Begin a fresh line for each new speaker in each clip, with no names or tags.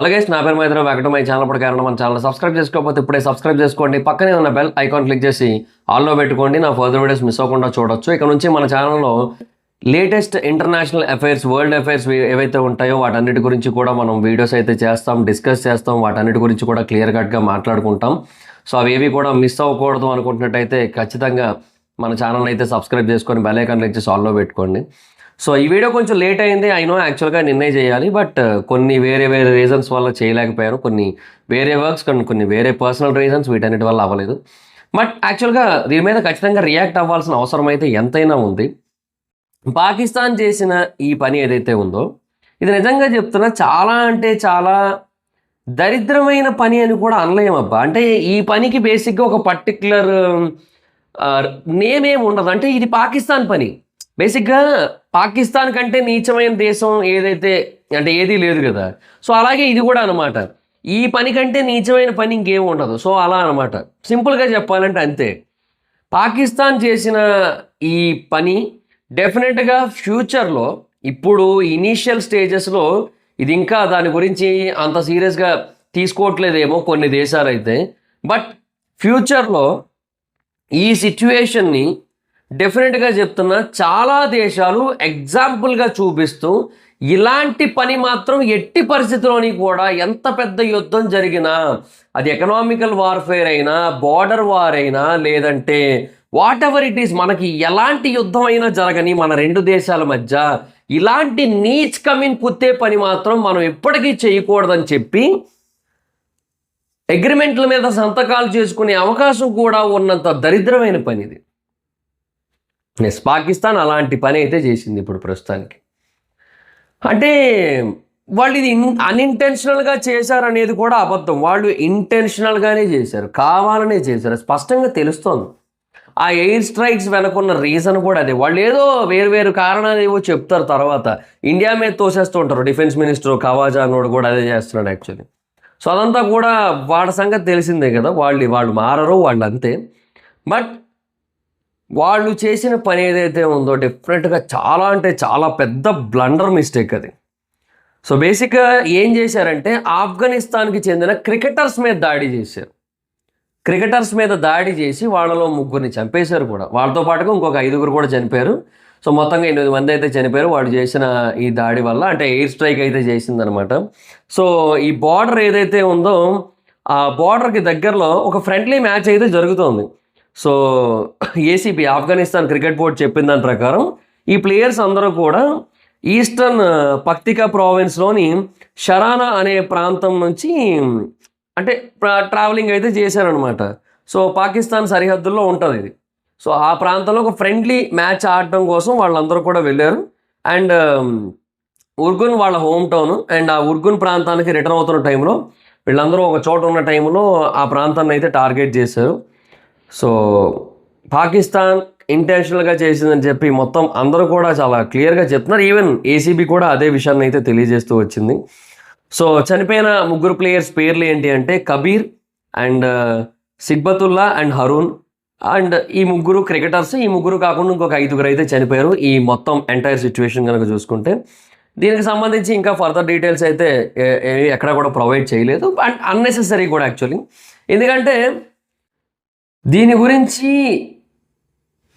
అలాగే నా పేరు మైత్రి వెంకట మై ఛానల్ పడి కారణం మన ఛానల్ సబ్స్క్రైబ్ చేసుకోకపోతే ఇప్పుడే సబ్స్క్రైబ్ చేసుకోండి. పక్కనే ఉన్న బెల్ ఐకాన్ క్లిక్ చేసి ఆల్లో పెట్టుకోండి. నా ఫర్దర్ వీడియోస్ మిస్ అవ్వకుండా చూడొచ్చు. ఇక నుంచి మన ఛానల్లో latest international affairs world affairs ఏవైతే ఉంటాయో వాటన్నిటి గురించి కూడా మనం వీడియోస్ అయితే చేస్తాం డిస్కస్ చేస్తాం. వాటన్నిటి గురించి కూడా క్లియర్ కట్గా మాట్లాడుకుంటాం. సో అవేవి కూడా మిస్ అవ్వకూడదు అనుకుంటున్నట్టయితే ఖచ్చితంగా మన ఛానల్ అయితే సబ్స్క్రైబ్ చేసుకొని బెల్ ఐకాన్ క్లిక్ చేసి ఆల్లో పెట్టుకోండి. సో ఈ వీడియో కొంచెం లేట్ అయింది. అయినో యాక్చువల్గా నిన్నే చేయాలి బట్ uh, కొన్ని వేరే వేరే రీజన్స్ వల్ల చేయలేకపోయాను. కొన్ని వేరే వర్క్స్ కొన్ని కొన్ని వేరే పర్సనల్ రీజన్స్ వీటన్నిటి వల్ల అవ్వలేదు. బట్ యాక్చువల్గా దీని మీద ఖచ్చితంగా రియాక్ట్ అవ్వాల్సిన అవసరం అయితే ఎంతైనా ఉంది. పాకిస్తాన్ చేసిన ఈ పని ఏదైతే ఉందో ఇది నిజంగా చెప్తున్నా చాలా అంటే చాలా దరిద్రమైన పని అని కూడా అనలేమబ్బా అంటే ఈ పనికి బేసిక్గా ఒక పర్టిక్యులర్ uh, నేమ్ ఏమి ఉండదు. అంటే ఇది పాకిస్తాన్ పని. బేసిక్గా పాకిస్తాన్ కంటే నీచమైన దేశం ఏదైతే అంటే ఏదీ లేదు కదా. సో అలాగే ఇది కూడా అనమాట ఈ పని కంటే నీచమైన పని ఇంకేం ఉండదు. సో అలా అనమాట సింపుల్గా చెప్పాలంటే అంతే. పాకిస్తాన్ చేసిన ఈ పని డెఫినెట్గా ఫ్యూచర్లో ఇప్పుడు ఇనీషియల్ స్టేజెస్లో ఇది ఇంకా దాని గురించి అంత సీరియస్గా తీసుకోవట్లేదేమో కొన్ని దేశాలు అయితే బట్ ఫ్యూచర్లో ఈ సిచ్యువేషన్ని డెఫినెట్గా చెప్తున్నా చాలా దేశాలు ఎగ్జాంపుల్గా చూపిస్తూ ఇలాంటి పని మాత్రం ఎట్టి పరిస్థితిలోని కూడా ఎంత పెద్ద యుద్ధం జరిగినా అది ఎకనామికల్ వార్ఫేర్ అయినా బార్డర్ వార్ అయినా లేదంటే వాట్ ఎవర్ ఇట్ ఈస్ మనకి ఎలాంటి యుద్ధం అయినా జరగని మన రెండు దేశాల మధ్య ఇలాంటి నీచ్ కమిన్ కుత్తే పని మాత్రం మనం ఎప్పటికీ చేయకూడదని చెప్పి అగ్రిమెంట్ల మీద సంతకాలు చేసుకునే అవకాశం కూడా ఉన్నంత దరిద్రమైన పని ఇది. ఎస్ పాకిస్తాన్ అలాంటి పని అయితే చేసింది ఇప్పుడు ప్రస్తుతానికి. అంటే వాళ్ళు ఇది అన్ఇంటెన్షనల్గా చేశారనేది కూడా అబద్ధం. వాళ్ళు ఇంటెన్షనల్గానే చేశారు కావాలనే చేశారు. స్పష్టంగా తెలుస్తోంది. ఆ ఎయిర్ స్ట్రైక్స్ వెనకున్న రీజన్ కూడా అదే. వాళ్ళు ఏదో వేరు వేరు కారణాలు ఏవో చెప్తారు తర్వాత. ఇండియా మీద తోసేస్తూ ఉంటారు. డిఫెన్స్ మినిస్టర్ కవాజా అన్నోడు కూడా అదే చేస్తున్నాడు యాక్చువల్లీ. సో అదంతా కూడా వాళ్ళ సంగతి తెలిసిందే కదా. వాళ్ళు వాళ్ళు మారరు వాళ్ళు అంతే బట్ వాళ్ళు చేసిన పని ఏదైతే ఉందో డెఫినెట్గా చాలా అంటే చాలా పెద్ద బ్లండర్ మిస్టేక్ అది. సో బేసిక్గా ఏం చేశారంటే ఆఫ్ఘనిస్తాన్కి చెందిన క్రికెటర్స్ మీద దాడి చేశారు. క్రికెటర్స్ మీద దాడి చేసి వాళ్ళలో ముగ్గురిని చంపేశారు కూడా. వాళ్ళతో పాటుగా ఇంకొక ఐదుగురు కూడా చనిపోయారు. సో మొత్తంగా ఎనిమిది మంది అయితే చనిపోయారు. వాళ్ళు చేసిన ఈ దాడి వల్ల అంటే ఎయిర్ స్ట్రైక్ అయితే చేసిందనమాట సో ఈ బార్డర్ ఏదైతే ఉందో ఆ బార్డర్కి దగ్గరలో ఒక ఫ్రెండ్లీ మ్యాచ్ అయితే జరుగుతోంది. So ACB Afghanistan cricket board చెప్పిన దాని ప్రకారం ఈ ప్లేయర్స్ అందరూ కూడా ఈస్టర్న్ పక్తికా ప్రావిన్స్లోని షరానా అనే ప్రాంతం నుంచి అంటే ట్రావెలింగ్ అయితే చేశారనమాట సో పాకిస్తాన్ సరిహద్దుల్లో ఉంటుంది ఇది. సో ఆ ప్రాంతంలో ఒక ఫ్రెండ్లీ మ్యాచ్ ఆడటం కోసం వాళ్ళందరూ కూడా వెళ్ళారు. అండ్ ఉర్గున్ వాళ్ళ హోమ్ టౌన్ అండ్ ఆ ఉర్గున్ ప్రాంతానికి రిటర్న్ అవుతున్న టైంలో వీళ్ళందరూ ఒక చోట ఉన్న టైంలో ఆ ప్రాంతాన్ని అయితే టార్గెట్ చేశారు. సో పాకిస్తాన్ ఇంటెన్షనల్గా చేసిందని చెప్పి మొత్తం అందరూ కూడా చాలా క్లియర్గా చెప్తున్నారు. ఈవెన్ ఏసీబీ కూడా అదే విషయాన్ని అయితే తెలియజేస్తూ వచ్చింది. సో చనిపోయిన ముగ్గురు ప్లేయర్స్ పేర్లు ఏంటి అంటే Kabir and Sibghatullah and Haroon. And ఈ ముగ్గురు క్రికెటర్స్ ఈ ముగ్గురు కాకుండా ఇంకొక ఐదుగురు అయితే చనిపోయారు ఈ మొత్తం ఎంటైర్ సిచ్యువేషన్ కనుక చూసుకుంటే. దీనికి సంబంధించి ఇంకా ఫర్దర్ డీటెయిల్స్ అయితే ఏ- ఎక్కడ కూడా ప్రొవైడ్ చేయలేదు. అండ్ అన్నెసెసరీ కూడా యాక్చువల్లీ ఎందుకంటే దీని గురించి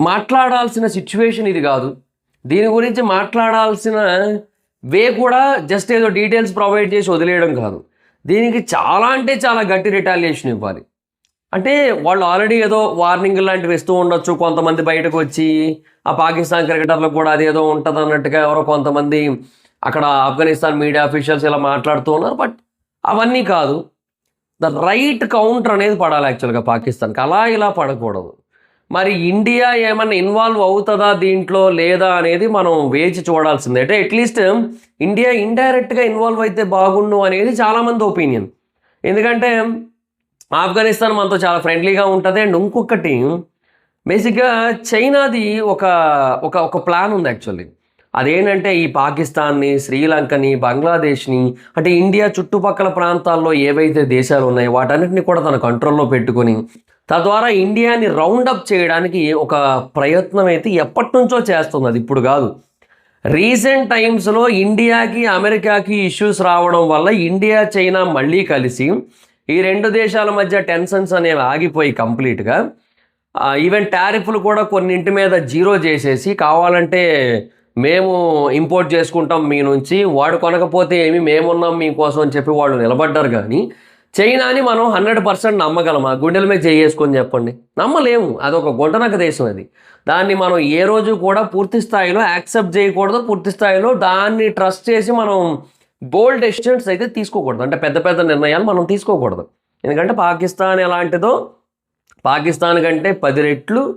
మాట్లాడాల్సిన సిచ్యువేషన్ ఇది కాదు. దీని గురించి మాట్లాడాల్సిన వే కూడా జస్ట్ ఏదో డీటెయిల్స్ ప్రొవైడ్ చేసి వదిలేయడం కాదు. దీనికి చాలా అంటే చాలా గట్టి రిటాలియేషన్ ఇవ్వాలి. అంటే వాళ్ళు ఆల్రెడీ ఏదో వార్నింగ్ లాంటివి ఇస్తూ ఉండొచ్చు. కొంతమంది బయటకు వచ్చి ఆ పాకిస్తాన్ క్రికెటర్లకు కూడా అదేదో ఉంటుంది అన్నట్టుగా ఎవరో కొంతమంది అక్కడ ఆఫ్ఘనిస్తాన్ మీడియా అఫీషియల్స్ ఇలా మాట్లాడుతూ ఉన్నారు. బట్ అవన్నీ కాదు. ద రైట్ కౌంటర్ అనేది పడాలి యాక్చువల్గా పాకిస్తాన్కి. అలా ఇలా పడకూడదు. మరి ఇండియా ఏమన్నా ఇన్వాల్వ్ అవుతుందా దీంట్లో లేదా అనేది మనం వేచి చూడాల్సిందే. అంటే అట్లీస్ట్ ఇండియా ఇండైరెక్ట్గా ఇన్వాల్వ్ అయితే బాగుండు అనేది చాలామంది ఒపీనియన్ ఎందుకంటే ఆఫ్ఘనిస్తాన్ మనతో చాలా ఫ్రెండ్లీగా ఉంటుంది అండ్ ఇంకొకటి బేసిక్గా చైనాది ఒక ఒక ఒక ప్లాన్ ఉంది యాక్చువల్లీ అదేంటంటే ఈ పాకిస్తాన్ని శ్రీలంకని బంగ్లాదేశ్ని అంటే ఇండియా చుట్టుపక్కల ప్రాంతాల్లో ఏవైతే దేశాలు ఉన్నాయో వాటన్నిటిని కూడా తన కంట్రోల్లో పెట్టుకొని తద్వారా ఇండియాని రౌండప్ చేయడానికి ఒక ప్రయత్నం అయితే ఎప్పటి నుంచో చేస్తుంది. అది ఇప్పుడు కాదు. రీసెంట్ టైమ్స్లో ఇండియాకి అమెరికాకి ఇష్యూస్ రావడం వల్ల ఇండియా చైనా మళ్ళీ కలిసి ఈ రెండు దేశాల మధ్య టెన్షన్స్ అనేవి ఆగిపోయి కంప్లీట్గా ఈవెన్ టారిఫ్లు కూడా కొన్నింటి మీద జీరో చేసేసి కావాలంటే మేము ఇంపోర్ట్ చేసుకుంటాం మీ నుంచి వాడు కొనకపోతే ఏమి మేమున్నాం మీకోసం అని చెప్పి వాళ్ళు నిలబడ్డారు కానీ చైనాని మనం హండ్రెడ్ పర్సెంట్ నమ్మగలమా? గుండెల మీద చేసుకొని చెప్పండి. నమ్మలేము. అదొక గుంటనక దేశం అది. దాన్ని మనం ఏ రోజు కూడా పూర్తి స్థాయిలో యాక్సెప్ట్ చేయకూడదు. పూర్తి స్థాయిలో దాన్ని ట్రస్ట్ చేసి మనం బోల్డ్ డెసిషన్స్ అయితే తీసుకోకూడదు. అంటే పెద్ద పెద్ద నిర్ణయాలు మనం తీసుకోకూడదు. ఎందుకంటే పాకిస్తాన్ ఎలాంటిదో పాకిస్తాన్ కంటే పది రెట్లు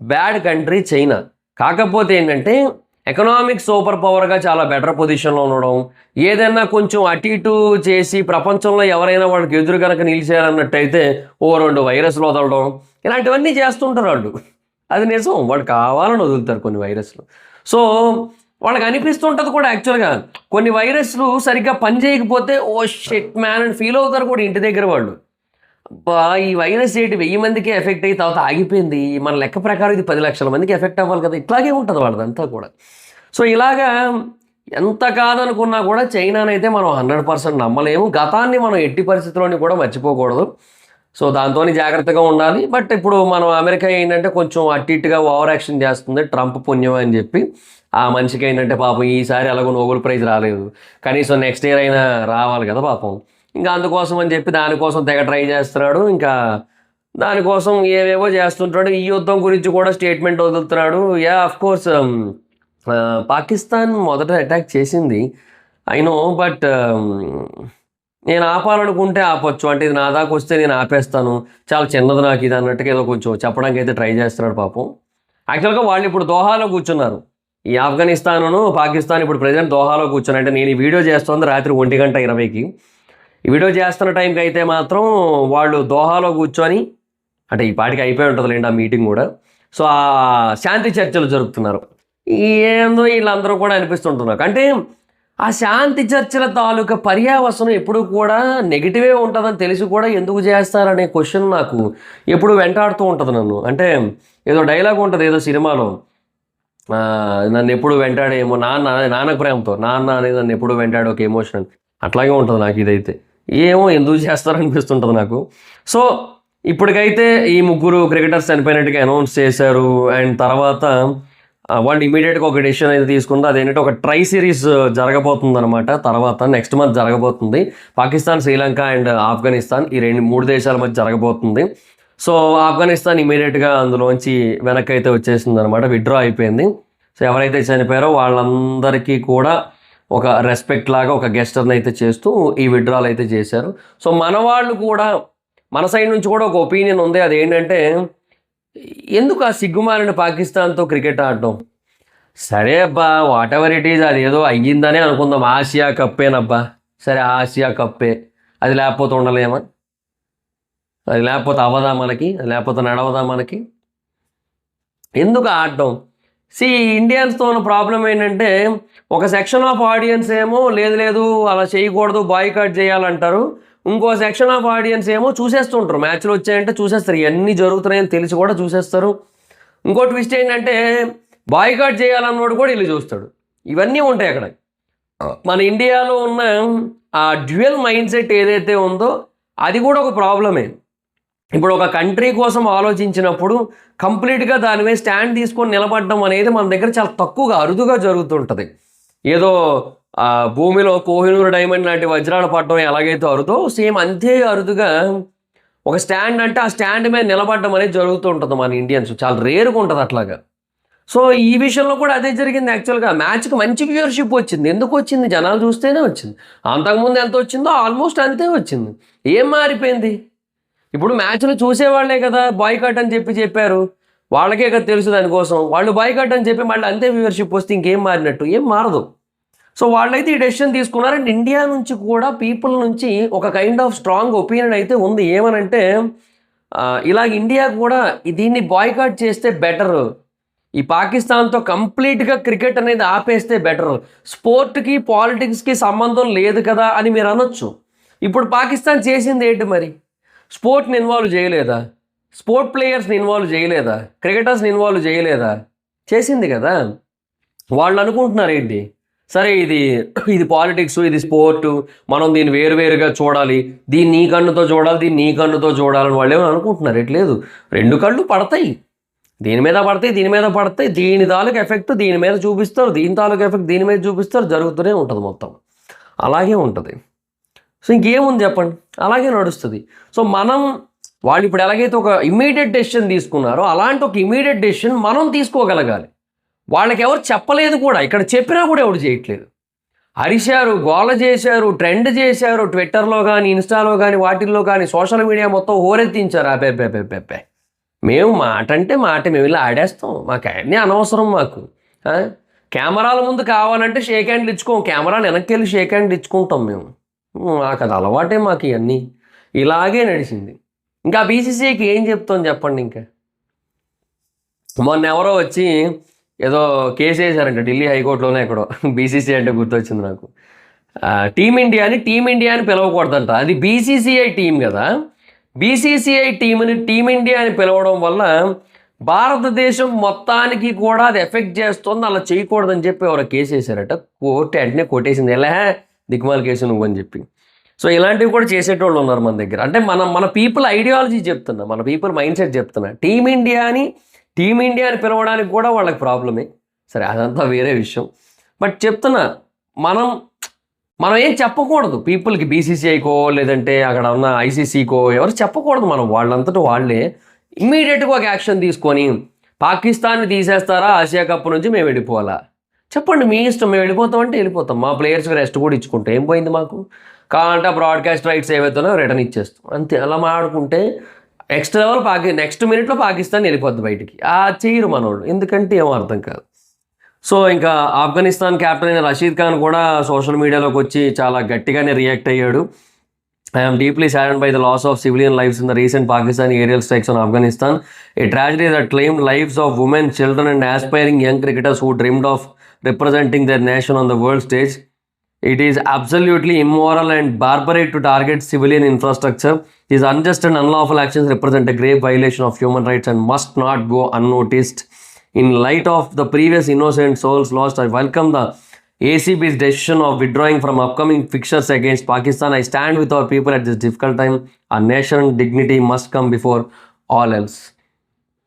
బ్యాడ్ కంట్రీ చైనా. కాకపోతే ఏంటంటే ఎకనామిక్ సూపర్ పవర్గా చాలా బెటర్ పొజిషన్లో ఉండడం ఏదైనా కొంచెం అటు ఇటు చేసి ప్రపంచంలో ఎవరైనా వాళ్ళకి ఎదురు కనుక నిలిచారన్నట్టయితే ఓ రెండు వైరస్లు వదలడం ఇలాంటివన్నీ చేస్తుంటారు వాళ్ళు. అది నిజం వాడు కావాలని వదులుతారు కొన్ని వైరస్లు సో వాళ్ళకి అనిపిస్తుంటుంది కూడా యాక్చువల్గా కొన్ని వైరస్లు సరిగ్గా పని చేయకపోతే ఓ షెట్ మ్యాన్ అని ఫీల్ అవుతారు కూడా ఇంటి దగ్గర వాళ్ళు. ఈ వైరస్ ఏంటి వెయ్యి మందికి ఎఫెక్ట్ అయ్యి తర్వాత ఆగిపోయింది. మన లెక్క ప్రకారం ఇది పది లక్షల మందికి ఎఫెక్ట్ అవ్వాలి కదా. ఇట్లాగే ఉంటుంది వాళ్ళదంతా కూడా. సో ఇలాగా ఎంత కాదనుకున్నా కూడా చైనానైతే మనం హండ్రెడ్ పర్సెంట్ నమ్మలేము. గతాన్ని మనం ఎట్టి పరిస్థితుల్లోని కూడా మర్చిపోకూడదు. సో దాంతో జాగ్రత్తగా ఉండాలి. బట్ ఇప్పుడు మనం అమెరికా ఏంటంటే కొంచెం అటు ఇటుగా ఓవర్ యాక్షన్ చేస్తుంది. ట్రంప్ పుణ్యం అని చెప్పి. ఆ మనిషికి ఏంటంటే పాపం ఈసారి ఎలాగో నోబెల్ ప్రైజ్ రాలేదు. కనీసం నెక్స్ట్ ఇయర్ అయినా రావాలి కదా పాపం. ఇంకా అందుకోసం అని చెప్పి దానికోసం తెగ ట్రై చేస్తున్నాడు. ఇంకా దానికోసం ఏవేవో చేస్తుంటాడు. ఈ యుద్ధం గురించి కూడా స్టేట్మెంట్ వదులుతున్నాడు. Yeah of course um, Pakistan మొదట అటాక్ చేసింది. అయినో బట్ um, నేను ఆపాలనుకుంటే ఆపొచ్చు. అంటే ఇది నా దాకా వస్తే నేను ఆపేస్తాను. చాలా చిన్నది నాకు ఇది అన్నట్టుగా ఏదో కొంచెం చెప్పడానికి అయితే ట్రై చేస్తున్నాడు పాపం. యాక్చువల్గా వాళ్ళు ఇప్పుడు దోహాలో కూర్చున్నారు. ఈ ఆఫ్ఘనిస్తాను పాకిస్తాన్ ఇప్పుడు ప్రజెంట్ దోహాలో కూర్చున్నారు. అంటే నేను ఈ వీడియో చేస్తుంది రాత్రి ఒంటి గంట ఇరవైకి. ఈ వీడియో చేస్తున్న టైంకి అయితే మాత్రం వాళ్ళు దోహాలో కూర్చొని అంటే ఈ పాటికి అయిపోయి ఉంటుందిలేండి ఆ మీటింగ్ కూడా. సో ఆ శాంతి చర్చలు జరుపుతున్నారు. ఏందో వీళ్ళందరూ కూడా అనిపిస్తుంటున్నారు. అంటే ఆ శాంతి చర్చల తాలూకా పర్యావసనం ఎప్పుడు కూడా నెగిటివే ఉంటుందని తెలిసి కూడా ఎందుకు చేస్తారనే క్వశ్చన్ నాకు ఎప్పుడు వెంటాడుతూ ఉంటుంది నన్ను. అంటే ఏదో డైలాగ్ ఉంటుంది ఏదో సినిమాలో. నన్ను ఎప్పుడు వెంటాడేమో నాన్న నాన్న ప్రేమతో నాన్న అనేది నన్ను ఎప్పుడు వెంటాడే ఒక ఎమోషన్ అట్లాగే ఉంటుంది నాకు ఇదైతే. ఏమో ఎందుకు చేస్తారనిపిస్తుంటుంది నాకు. సో ఇప్పటికైతే ఈ ముగ్గురు క్రికెటర్స్ చనిపోయినట్టుగా అనౌన్స్ చేశారు. అండ్ తర్వాత వాళ్ళు ఇమీడియట్గా ఒక డెసిషన్ అయితే తీసుకుంది. అదేంటంటే ఒక ట్రై సిరీస్ జరగబోతుంది అనమాట తర్వాత నెక్స్ట్ మంత్ జరగబోతుంది. పాకిస్తాన్ శ్రీలంక అండ్ ఆఫ్ఘనిస్తాన్ ఈ రెండు మూడు దేశాల మధ్య జరగబోతుంది. సో ఆఫ్ఘనిస్తాన్ ఇమీడియట్గా అందులోంచి వెనక్కి అయితే వచ్చేసింది అనమాట విత్డ్రా అయిపోయింది. సో ఎవరైతే చనిపోయారో వాళ్ళందరికీ కూడా ఒక రెస్పెక్ట్ లాగా ఒక గెస్టర్ని అయితే చేస్తూ ఈ విడ్రాల్ అయితే చేశారు. సో మన వాళ్ళు కూడా మన సైడ్ నుంచి కూడా ఒక ఒపీనియన్ ఉంది. అదేంటంటే ఎందుకు ఆ సిగ్గుమాలిన పాకిస్తాన్తో క్రికెట్ ఆడటం? సరే అబ్బా వాట్ ఎవర్ ఇట్ ఈజ్ అది ఏదో అయ్యిందనే అనుకుందాం. ఆసియా కప్పేనబ్బా. సరే ఆసియా కప్పే. అది లేకపోతే ఉండలేమా? అది లేకపోతే అవ్వదా మనకి? అది లేకపోతే నడవదా మనకి? ఎందుకు ఆడటం? సి ఇండియన్స్తో ఉన్న ప్రాబ్లం ఏంటంటే ఒక సెక్షన్ ఆఫ్ ఆడియన్స్ ఏమో లేదు లేదు అలా చేయకూడదు బాయ్కాట్ చేయాలంటారు. ఇంకో సెక్షన్ ఆఫ్ ఆడియన్స్ ఏమో చూసేస్తుంటారు. మ్యాచ్లు వచ్చాయంటే చూసేస్తారు. ఇవన్నీ జరుగుతున్నాయని తెలిసి కూడా చూసేస్తారు. ఇంకో ట్విస్ట్ ఏంటంటే బాయ్కాట్ చేయాలన్నోడు కూడా వీళ్ళు చూస్తాడు. ఇవన్నీ ఉంటాయి అక్కడ. మన ఇండియాలో ఉన్న ఆ డ్యూయల్ మైండ్ సెట్ ఏదైతే ఉందో అది కూడా ఒక ప్రాబ్లమే ఇప్పుడు ఒక కంట్రీ కోసం ఆలోచించినప్పుడు కంప్లీట్గా దాని మీద స్టాండ్ తీసుకొని నిలబడడం అనేది మన దగ్గర చాలా తక్కువగా అరుదుగా జరుగుతుంటుంది. ఏదో భూమిలో కోహినూరు డైమండ్ లాంటి వజ్రాలు పట్టడం ఎలాగైతే అరుదో సేమ్ అంతే అరుదుగా ఒక స్టాండ్ అంటే ఆ స్టాండ్ మీద నిలబడడం అనేది జరుగుతూ ఉంటుంది మన ఇండియన్స్. చాలా రేరుగా ఉంటుంది అట్లాగా. సో ఈ విషయంలో కూడా అదే జరిగింది యాక్చువల్గా. మ్యాచ్కి మంచి వ్యూవర్షిప్ వచ్చింది. ఎందుకు వచ్చింది? జనాలు చూస్తేనే వచ్చింది. అంతకుముందు ఎంత వచ్చిందో ఆల్మోస్ట్ అంతే వచ్చింది. ఏం మారిపోయింది? ఇప్పుడు మ్యాచ్లు చూసేవాళ్ళే కదా బాయ్కాట్ అని చెప్పి చెప్పారు. వాళ్ళకే కదా తెలుసు దానికోసం. వాళ్ళు బాయ్కాట్ అని చెప్పి మళ్ళీ అంతే వ్యూవర్షిప్ వస్తే ఇంకేం మారినట్టు? ఏం మారదు. సో వాళ్ళైతే ఈ డెసిషన్ తీసుకున్నారు. అండ్ ఇండియా నుంచి కూడా పీపుల్ నుంచి ఒక కైండ్ ఆఫ్ స్ట్రాంగ్ ఒపీనియన్ అయితే ఉంది. ఏమనంటే ఇలాగ ఇండియా కూడా దీన్ని బాయ్కాట్ చేస్తే బెటర్ ఈ పాకిస్తాన్తో కంప్లీట్గా క్రికెట్ అనేది ఆపేస్తే బెటర్ స్పోర్ట్కి పాలిటిక్స్కి సంబంధం లేదు కదా అని మీరు అనొచ్చు. ఇప్పుడు పాకిస్తాన్ చేసింది ఏంటి మరి? స్పోర్ట్ని ఇన్వాల్వ్ చేయలేదా? స్పోర్ట్ ప్లేయర్స్ని ఇన్వాల్వ్ చేయలేదా? క్రికెటర్స్ని ఇన్వాల్వ్ చేయలేదా? చేసింది కదా. వాళ్ళు అనుకుంటున్నారు ఏంటి? సరే ఇది ఇది పాలిటిక్స్ ఇది స్పోర్టు మనం దీన్ని వేరువేరుగా చూడాలి దీన్ని నీ కన్నుతో చూడాలి దీన్ని నీ కన్నుతో చూడాలని వాళ్ళు ఏమో అనుకుంటున్నారు. ఎట్లేదు రెండు కళ్ళు పడతాయి. దీని మీద పడతాయి దీని మీద పడతాయి దీని తాలూకు ఎఫెక్ట్ దీని మీద చూపిస్తారు దీని తాలూకు ఎఫెక్ట్ దీని మీద చూపిస్తారు జరుగుతూనే ఉంటుంది మొత్తం. అలాగే ఉంటుంది. సో ఇంకేముంది చెప్పండి? అలాగే నడుస్తుంది. సో మనం వాళ్ళు ఇప్పుడు ఎలాగైతే ఒక ఇమీడియట్ డెసిషన్ తీసుకున్నారో అలాంటి ఒక ఇమీడియట్ డెసిషన్ మనం తీసుకోగలగాలి. వాళ్ళకి ఎవరు చెప్పలేదు కూడా ఇక్కడ చెప్పినా కూడా ఎవరు చేయట్లేదు. అరిశారు గోల చేశారు ట్రెండ్ చేశారు ట్విట్టర్లో కానీ ఇన్స్టాలో కానీ వాటిల్లో కానీ సోషల్ మీడియా మొత్తం హోరెత్తించారు. ఆ పెప్పే పెప్పే మేము మాట అంటే మాట మేము ఇలా ఆడేస్తాం. మాకు అన్నీ అనవసరం మాకు. కెమెరాల ముందు కావాలంటే షేక్ హ్యాండ్లు ఇచ్చుకోం. కెమెరాలు వెనక్కి వెళ్ళి షేక్ హ్యాండ్లు ఇచ్చుకుంటాం మేము. మాకు అది అలవాటే మాకు ఇవన్నీ. ఇలాగే నడిచింది. ఇంకా బీసీసీకి ఏం చెప్తాం చెప్పండి ఇంకా? మొన్న ఎవరో వచ్చి ఏదో కేసు వేశారంట ఢిల్లీ హైకోర్టులోనే ఎక్కడో. బీసీసీ అంటే గుర్తొచ్చింది నాకు. టీమిండియాని టీమిండియా అని పిలవకూడదంట. అది బీసీసీఐ టీం కదా. బీసీసీఐ టీంని టీమిండియా అని పిలవడం వల్ల భారతదేశం మొత్తానికి కూడా అది ఎఫెక్ట్ చేస్తుంది అలా చేయకూడదని చెప్పి ఎవరో కేసు వేశారట. కోర్టు వెంటనే కొట్టేసింది. ఎలా? దిక్మాల కేసు నువ్వు అని చెప్పి. సో ఇలాంటివి కూడా చేసేటోళ్ళు ఉన్నారు మన దగ్గర. అంటే మన మన పీపుల్ ఐడియాలజీ చెప్తున్నా మన పీపుల్ మైండ్ సెట్ చెప్తున్నా. టీమిండియాని టీమిండియా అని పిలవడానికి కూడా వాళ్ళకి ప్రాబ్లమే. సరే అదంతా వేరే విషయం. బట్ చెప్తున్నా మనం మనం ఏం చెప్పకూడదు. పీపుల్కి బీసీసీఐకో లేదంటే అక్కడ ఉన్న ఐసీసీకో ఎవరు చెప్పకూడదు మనం. వాళ్ళంతటా వాళ్ళే ఇమ్మీడియట్గా ఒక యాక్షన్ తీసుకొని పాకిస్తాన్ని తీసేస్తారా ఆసియా కప్ నుంచి మేము వెళ్ళిపోవాలా? చెప్పండి మీ ఇష్టం మేము వెళ్ళిపోతాం అంటే వెళ్ళిపోతాం. మా ప్లేయర్స్కి రెస్ట్ కూడా ఇచ్చుకుంటాం. ఏం పోయింది మాకు? కావాలంటే బ్రాడ్కాస్ట్ రైట్స్ ఏవైతున్నాయో రిటర్న్ ఇచ్చేస్తాం. అంతే అలా మాడుకుంటే నెక్స్ట్ లెవెల్ పాకి నెక్స్ట్ మినిట్లో పాకిస్తాన్ వెళ్ళిపోద్ది బయటికి. ఆ చేయరు మనోళ్ళు ఎందుకంటే ఏమో అర్థం కాదు. సో ఇంకా ఆఫ్ఘనిస్తాన్ క్యాప్టెన్ అయిన రషీద్ ఖాన్ కూడా సోషల్ మీడియాలోకి వచ్చి చాలా గట్టిగానే రియాక్ట్ అయ్యాడు. I'm deeply saddened by the loss of civilian lives in the recent Pakistan aerial strikes on Afghanistan a tragedy that claimed lives of women children and aspiring young cricketers who dreamed of representing their nation on the world stage. It is absolutely immoral and barbaric to target civilian infrastructure. These unjust and unlawful actions represent a grave violation of human rights and must not go unnoticed. In light of the previous innocent souls lost, I welcome the ACB's decision of withdrawing from upcoming fixtures against Pakistan. I stand with our people at this difficult time. Our national dignity must come before all else.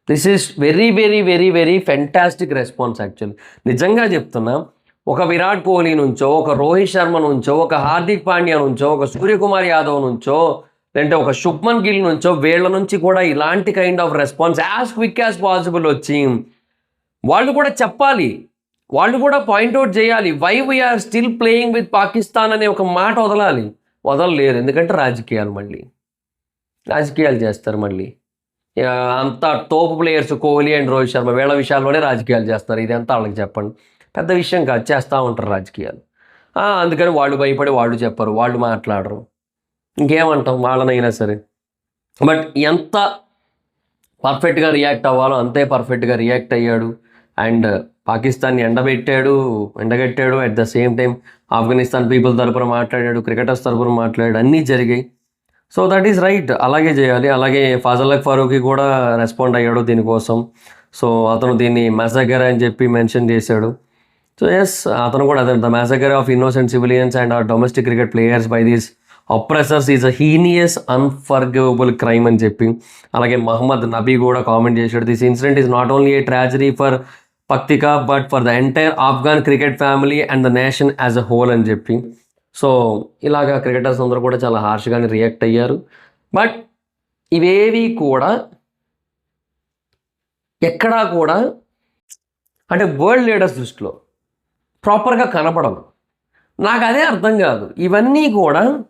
This is very very very very fantastic response actually నిజంగా చెప్తున్నా ఒక విరాట్ కోహ్లీ నుంచో ఒక రోహిత్ శర్మ నుంచో ఒక హార్దిక్ పాండ్యా నుంచో ఒక సూర్యకుమార్ యాదవ్ నుంచో లేదంటే ఒక శుభ్మన్ గిల్ నుంచో వీళ్ళ నుంచి కూడా ఇలాంటి kind of response as quick as possible వచ్చి వాళ్ళు కూడా చెప్పాలి. వాళ్ళు కూడా పాయింట్అవుట్ చేయాలి. Why we are still playing with Pakistan అనే ఒక మాట వదలాలి. వదలలేరు ఎందుకంటే రాజకీయాలు మళ్ళీ. రాజకీయాలు చేస్తారు మళ్ళీ. అంతా top players Kohli and Rohit Sharma వీళ్ళ విషయాల్లోనే రాజకీయాలు చేస్తారు. ఇదంతా వాళ్ళకి చెప్పండి? పెద్ద విషయం కాదు. చేస్తూ ఉంటారు రాజకీయాలు. అందుకని వాళ్ళు భయపడి వాళ్ళు చెప్పరు. వాళ్ళు మాట్లాడరు. ఇంకేమంటాం? వాళ్ళనైనా సరే. బట్ ఎంత పర్ఫెక్ట్గా రియాక్ట్ అవ్వాలో అంతే పర్ఫెక్ట్గా రియాక్ట్ అయ్యాడు. అండ్ పాకిస్తాన్ని ఎండబెట్టాడు ఎండగట్టాడు. At the same time Afghanistan people తరపున మాట్లాడాడు క్రికెటర్స్ తరపున మాట్లాడాడు. అన్నీ జరిగాయి. సో దట్ ఈస్ రైట్ అలాగే చేయాలి. అలాగే ఫాజల్లక్ ఫారూకి కూడా రెస్పాండ్ అయ్యాడు దీనికోసం. సో అతను దీన్ని మెసగర్ అని చెప్పి మెన్షన్ చేశాడు. సో ఎస్ అతను కూడా అదే the massacre of innocent civilians and our domestic cricket players by these oppressors is a heinous unforgivable crime అని చెప్పి. అలాగే మహమ్మద్ నబీ కూడా కామెంట్ చేశాడు. This incident is not only a tragedy for Paktika but for the entire Afghan cricket family and the nation as a whole అని చెప్పి. So ఇలాగా cricketers అందరూ కూడా చాలా హార్ష్గానే రియాక్ట్ అయ్యారు. బట్ ఇవేవి కూడా ఎక్కడా కూడా అంటే వరల్డ్ లీడర్స్ దృష్టిలో ప్రాపర్గా కనపడవు నాకు అదే అర్థం కాదు. ఇవన్నీ కూడా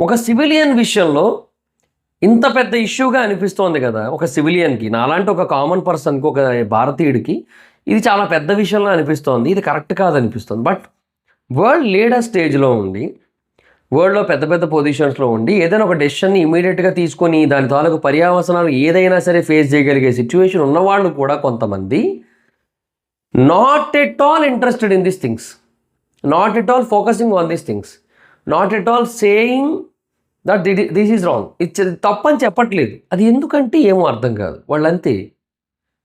ఒక సివిలియన్ విషయంలో ఇంత పెద్ద ఇష్యూగా అనిపిస్తోంది కదా ఒక సివిలియన్కి. నాలాంటి ఒక కామన్ పర్సన్కి ఒక భారతీయుడికి ఇది చాలా పెద్ద విషయంలో అనిపిస్తోంది. ఇది కరెక్ట్ కాదనిపిస్తుంది. బట్ వరల్డ్ లీడర్ స్టేజ్లో ఉండి వరల్డ్లో పెద్ద పెద్ద పొజిషన్స్లో ఉండి ఏదైనా ఒక డెసిషన్ని ఇమీడియట్గా తీసుకొని దాని తాలూకు పర్యావసనాలు ఏదైనా సరే ఫేస్ చేయగలిగే సిచ్యువేషన్ ఉన్నవాళ్ళు కూడా కొంతమంది not at all interested in this things not at all focusing on these things not at all saying that this is wrong ఇది తప్పని చెప్పట్లేదు. అది ఎందుకంటే ఏమో అర్థం కాదు. వాళ్ళంతే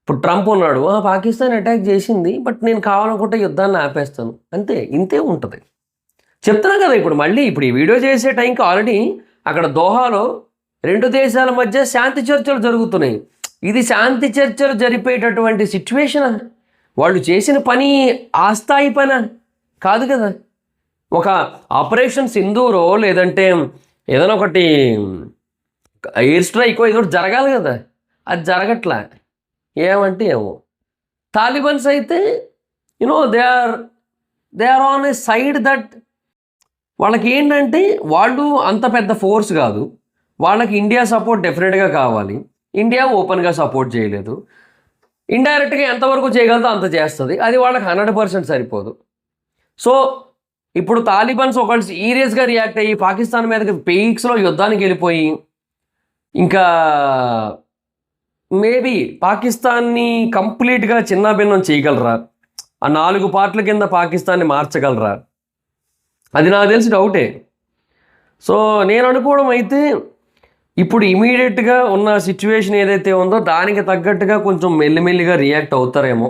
ఇప్పుడు ట్రంప్ ఉన్నాడు "ఆ, పాకిస్తాన్ అటాక్ చేసింది బట్ నేను కావాలనుకుంటే యుద్ధాన్ని ఆపేస్తాను. అంతే ఇంతే ఉంటుంది. చెప్తున్నాను కదా ఇప్పుడు మళ్ళీ ఇప్పుడు ఈ వీడియో చేసే టైంకి ఆల్రెడీ అక్కడ దోహాలో రెండు దేశాల మధ్య శాంతి చర్చలు జరుగుతున్నాయి. ఇది శాంతి చర్చలు జరిపేటటువంటి సిచ్యువేషనా వాళ్ళు చేసిన పని ఆ స్థాయి పనా? కాదు కదా. ఒక ఆపరేషన్ సింధూరో లేదంటే ఏదైనా ఒకటి ఎయిర్ స్ట్రైక్ ఏదో జరగాలి కదా. అది జరగట్లా. ఏమంటే ఏమో? తాలిబన్స్ అయితే you know they are they are on a side that వాళ్ళకి ఏంటంటే వాళ్ళు అంత పెద్ద ఫోర్స్ కాదు. వాళ్ళకి ఇండియా సపోర్ట్ డెఫినెట్గా కావాలి. ఇండియా ఓపెన్గా సపోర్ట్ చేయలేదు. ఇండైరెక్ట్గా ఎంతవరకు చేయగలదో అంత చేస్తుంది. అది వాళ్ళకి హండ్రెడ్ పర్సెంట్ సరిపోదు. సో ఇప్పుడు తాలిబన్స్ ఒకళ్ళు సీరియస్గా రియాక్ట్ అయ్యి పాకిస్తాన్ మీదకి పేక్స్లో యుద్ధానికి వెళ్ళిపోయి ఇంకా మేబీ పాకిస్తాన్ని కంప్లీట్గా చిన్నాభిన్నం చేయగలరా? ఆ నాలుగు పార్ట్ల కింద పాకిస్తాన్ని మార్చగలరా? అది నాకు తెలిసి డౌటే. సో నేను అనుకోవడం అయితే ఇప్పుడు ఇమీడియట్గా ఉన్న సిచ్యువేషన్ ఏదైతే ఉందో దానికి తగ్గట్టుగా కొంచెం మెల్లిమెల్లిగా రియాక్ట్ అవుతారేమో.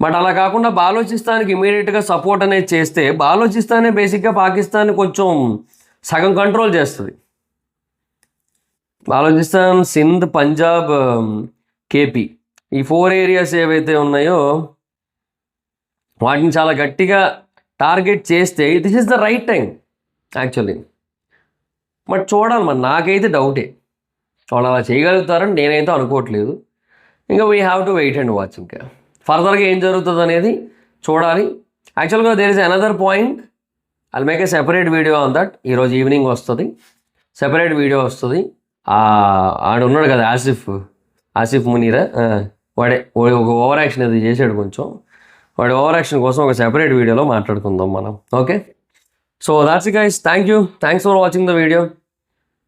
బట్ అలా కాకుండా బాలోచిస్తాన్కి ఇమీడియట్గా సపోర్ట్ అనేది చేస్తే బాలోచిస్తానే బేసిక్గా పాకిస్తాన్ కొంచెం సగం కంట్రోల్ చేస్తుంది. ఆలోచిస్తాం. సింధ్ పంజాబ్ కేపీ. ఈ ఫోర్ ఏరియాస్ ఏవైతే ఉన్నాయో వాటిని చాలా గట్టిగా టార్గెట్ చేస్తే this is the right time actually. But చూడాలి మరి నాకైతే డౌటే. వాళ్ళు అలా చేయగలుగుతారని నేనైతే అనుకోవట్లేదు. ఇంకా we have to wait and watch ఇంకా. ఫర్దర్గా ఏం జరుగుతుంది అనేది చూడాలి. యాక్చువల్గా there is another point I'll make a separate video on that ఈరోజు ఈవినింగ్ వస్తుంది. సెపరేట్ వీడియో వస్తుంది. ఆడు ఉన్నాడు కదా ఆసిఫ్. ఆసిఫ్ మునీరా. వాడే ఒక ఓవర్ యాక్షన్ అది చేశాడు కొంచెం. వాడి ఓవర్ యాక్షన్ కోసం ఒక సెపరేట్ వీడియోలో మాట్లాడుకుందాం మనం. Okay? So that's guys thank you thanks for watching the video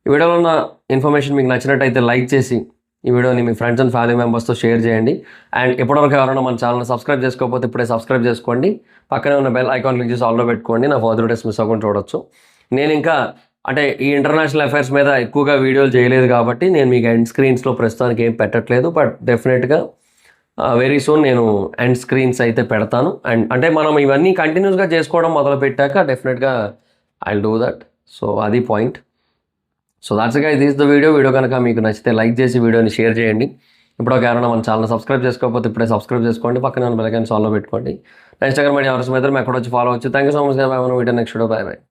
ఈ వీడియోలో ఉన్న ఇన్ఫర్మేషన్ మీకు నచ్చినట్టయితే లైక్ చేసి ఈ వీడియోని మీ ఫ్రెండ్స్ అండ్ ఫ్యామిలీ మెంబర్స్తో షేర్ చేయండి. అండ్ ఇప్పటివరకు ఎవరైనా మన ఛానల్ సబ్స్క్రైబ్ చేసుకోకపోతే ఇప్పుడే సబ్స్క్రైబ్ చేసుకోండి. పక్కనే ఉన్న బెల్ ఐకాన్ క్లిక్ చేసి ఆల్లో పెట్టుకోండి. నా ఫర్దర్ డేస్ మిస్ అవ్వకుండా చూడొచ్చు. నేను ఇంకా అంటే ఈ ఇంటర్నేషనల్ అఫైర్స్ మీద ఎక్కువగా వీడియోలు చేయలేదు కాబట్టి నేను మీకు ఎండ్ స్క్రీన్స్లో ప్రస్తుతానికి ఏం పెట్టట్లేదు బట్ డెఫినెట్గా వెరీ సూన్ నేను ఎండ్ స్క్రీన్స్ అయితే పెడతాను. అండ్ అంటే మనం ఇవన్నీ కంటిన్యూస్గా చేసుకోవడం మొదలు పెట్టాక డెఫినెట్గా ఐ డూ దట్ సో అది పాయింట్ సో దాట్స్ ఇది దిస్ ద వీడియో వీడియో కనుక మీకు నచ్చితే లైక్ చేసి వీడియోని షేర్ చేయండి. ఇప్పుడు ఒక మన ఛానల్ సబ్స్క్రైబ్ చేసుకోకపోతే ఇప్పుడే సబ్స్క్రైబ్ చేసుకోండి. పక్కన ఉన్న బెల్ సాల్వ్ పెట్టుకోండి. నెక్స్ట్ అక్కడ మరి ఎవరి మీద ఎక్కడ వచ్చి ఫాలో అవచ్చు thank you so much video next video bye bye